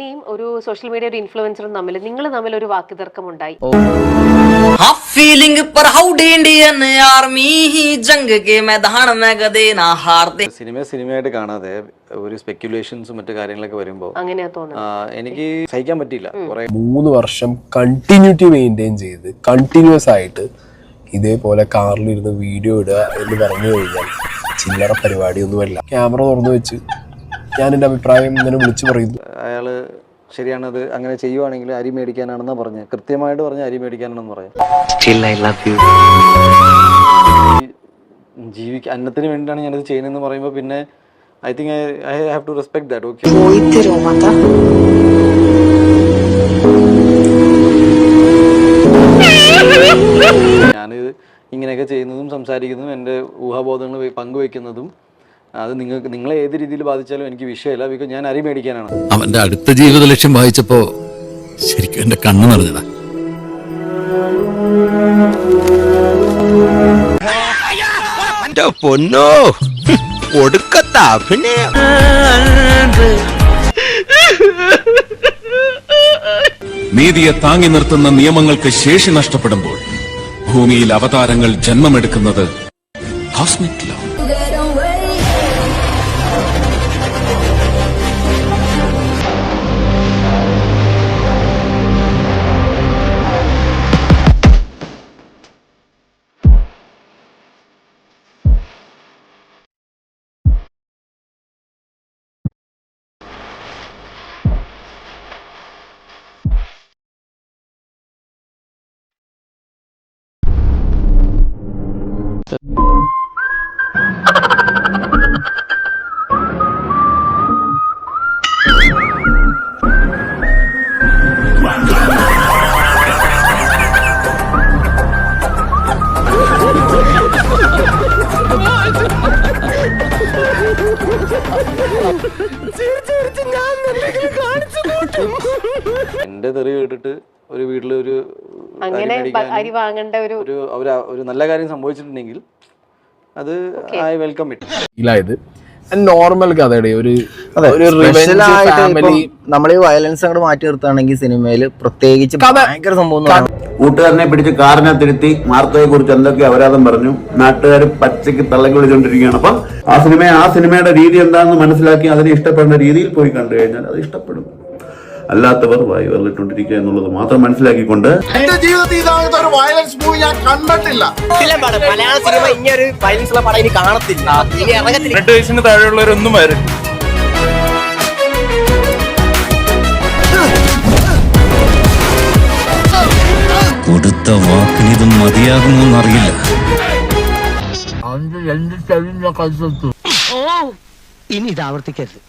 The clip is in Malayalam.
ഷംനയും ഒരു സോഷ്യൽ മീഡിയ ഒരു ഇൻഫ്ലുവൻസറും തമ്മിൽ നിങ്ങൾ തമ്മിൽ ഒരു വാക്കുതർക്കം ഉണ്ടായി സിനിമ സിനിമയായിട്ട് കാണാതെ ഒരു സ്പെക്യുലേഷൻസും മറ്റു കാര്യങ്ങളൊക്കെ വരുമ്പോൾ അങ്ങനെയാ തോന്നുന്നത്. എനിക്ക് സഹിക്കാൻ പറ്റില്ല കുറെ മൂന്ന് വർഷം കണ്ടിന്യൂറ്റി മെയിന്റെയിൻ ചെയ്ത് കണ്ടിന്യൂസ് ആയിട്ട് ഇതേപോലെ കാറിലിരുന്ന് വീഡിയോ ഇടുക എന്ന് പറഞ്ഞു കഴിഞ്ഞാൽ ചില്ലറ പരിപാടിയൊന്നുമല്ല. ക്യാമറ തുറന്നു വെച്ച് ഞാൻ എന്റെ അഭിപ്രായം ഇങ്ങനെ വിളിച്ചു പറയുന്നു. അയാൾ ശരിയാണത് അങ്ങനെ ചെയ്യുവാണെങ്കിൽ അരി മേടിക്കാനാണെന്നാ പറഞ്ഞത്. കൃത്യമായിട്ട് പറഞ്ഞ അരി മേടിക്കാനാണെന്ന് പറയാം. ജീവിക്ക അന്നത്തിന് വേണ്ടിയിട്ടാണ് ഞാനിത് ചെയ്യുന്നതെന്ന് പറയുമ്പോൾ പിന്നെ I think I I have to respect that okay ഞാനിത് ഇങ്ങനെയൊക്കെ ചെയ്യുന്നതും സംസാരിക്കുന്നതും എന്റെ ഊഹാബോധങ്ങൾ പങ്കുവെക്കുന്നതും അത് നിങ്ങൾക്ക് നിങ്ങളെ ഏത് രീതിയിൽ ബാധിച്ചാലും എനിക്ക് വിഷയമില്ല. ബിക്കോസ് ഞാൻ അരി മേടിക്കാനാണ്. അവന്റെ അടുത്ത ജീവിത ലക്ഷ്യം വായിച്ചപ്പോ ശരിക്കും എന്റെ കണ്ണു നിറഞ്ഞതാ. പൊന്നോ ഒടുക്കത്ത അഭിനയം. നീതിയെ താങ്ങി നിർത്തുന്ന നിയമങ്ങൾക്ക് ശേഷി നഷ്ടപ്പെടുമ്പോൾ ഭൂമിയിൽ അവതാരങ്ങൾ ജന്മമെടുക്കുന്നത് കോസ്മിക് ലോ എന്റെ തെറി കേട്ടിട്ട് ഒരു വീട്ടിൽ ഒരു അങ്ങനെ അരി വാങ്ങേണ്ട ഒരു ഒരു നല്ല കാര്യം സംഭവിച്ചിട്ടുണ്ടെങ്കിൽ അത് ഐ വെൽക്കം ഇറ്റ്. നോർമൽ കഥയുടെ ഒരു അതെ ഒരു സ്പെഷ്യൽ ആയിട്ട് നമ്മൾ ഈ വയലൻസ് അങ്ങോട്ട് മാറ്റി നിർത്താണെങ്കിൽ സിനിമയിൽ പ്രത്യേകിച്ച് ഭയങ്കര സംഭവം കൂട്ടുകാരനെ പിടിച്ച് കാറിനകത്തിരുത്തി മാർത്തയെ കുറിച്ച് എന്തൊക്കെ അപരാധം പറഞ്ഞു. നാട്ടുകാർ പച്ചയ്ക്ക് തള്ളക്കി വിളിച്ചുകൊണ്ടിരിക്കുകയാണ് അപ്പം ആ സിനിമ ആ സിനിമയുടെ രീതി എന്താണെന്ന് മനസ്സിലാക്കി അതിനെ ഇഷ്ടപ്പെടുന്ന രീതിയിൽ പോയി കണ്ടു കഴിഞ്ഞാൽ അത് ഇഷ്ടപ്പെടും. അല്ലാത്തവർ വായു വന്നിട്ടുണ്ടിരിക്കുക എന്നുള്ളത് മാത്രം മനസ്സിലാക്കിക്കൊണ്ട് മലയാള സിനിമ ഇങ്ങനെ ഒരു വയലൻസ് ഉള്ള പടം ഇനി കാണത്തില്ല. ഇനി ഇറങ്ങത്തില്ല. താഴെയുള്ളവരൊന്നും വരും കൊടുത്ത വാക്കിനിത് മതിയാകുമോ എന്നറിയില്ല ഇനി ഇത് ആവർത്തിക്കരുത്.